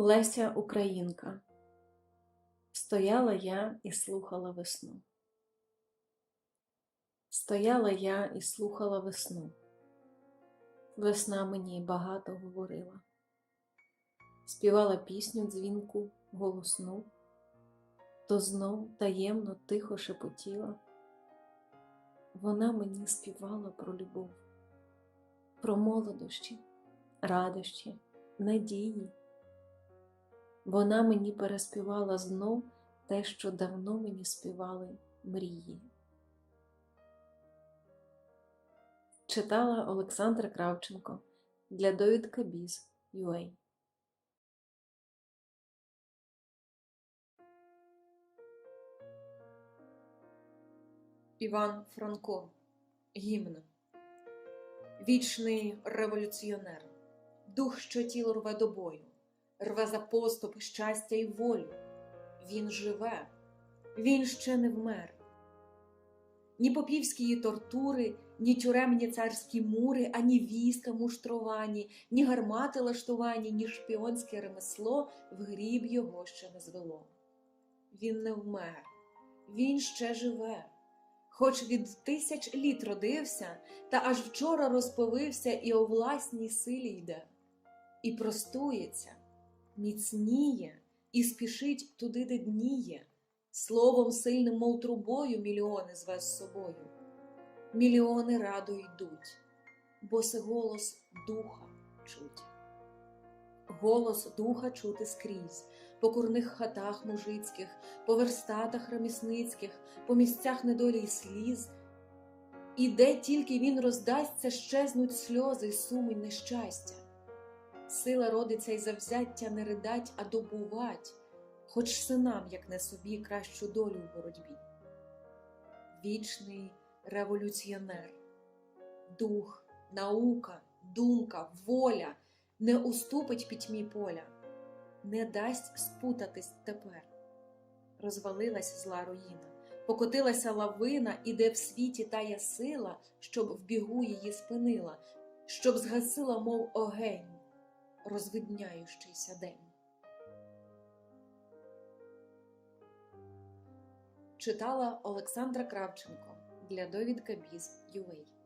Леся Українка. Стояла я і слухала весну. Стояла я і слухала весну. Весна мені багато говорила. Співала пісню дзвінку, голосну, то знов таємно тихо шепотіла. Вона мені співала про любов, про молодощі, радощі, надії. Вона мені переспівала знов те, що давно мені співали мрії. Читала Олександра Кравченко для довідка Біз UA. Іван Франко Гімн Вічний революціонер, дух, що тіло рве до бою, рве за поступ, щастя і волю. Він живе, він ще не вмер. Ні попівські тортури, ні тюремні царські мури, ані війська муштровані, ні гармати лаштувані, ні шпіонське ремесло в гріб його ще не звело. Він не вмер, він ще живе хоч від тисяч літ родився, та аж вчора розповився і о власній силі йде, і простується, міцніє, і спішить туди, де дніє, словом сильним, мов трубою, мільйони зве з собою. Мільйони радо йдуть, бо се голос духа чуть. Голос духа чути скрізь, по курних хатах мужицьких, по верстатах ремісницьких, по місцях недолі й сліз. І де тільки він роздасться, щезнуть сльози, й суми й нещастя. Сила родиться й завзяття не ридать, а добувать, хоч синам, як не собі, кращу долю в боротьбі. Вічний революціонер, дух, наука, думка, воля не уступить пітьмі поля не дасть спутатись тепер. Розвалилась зла руїна, покотилася лавина, іде в світі тая сила, щоб в бігу її спинила, щоб згасила, мов огень, розвидняючийся день. Читала Олександра Кравченко для довідка Біз UA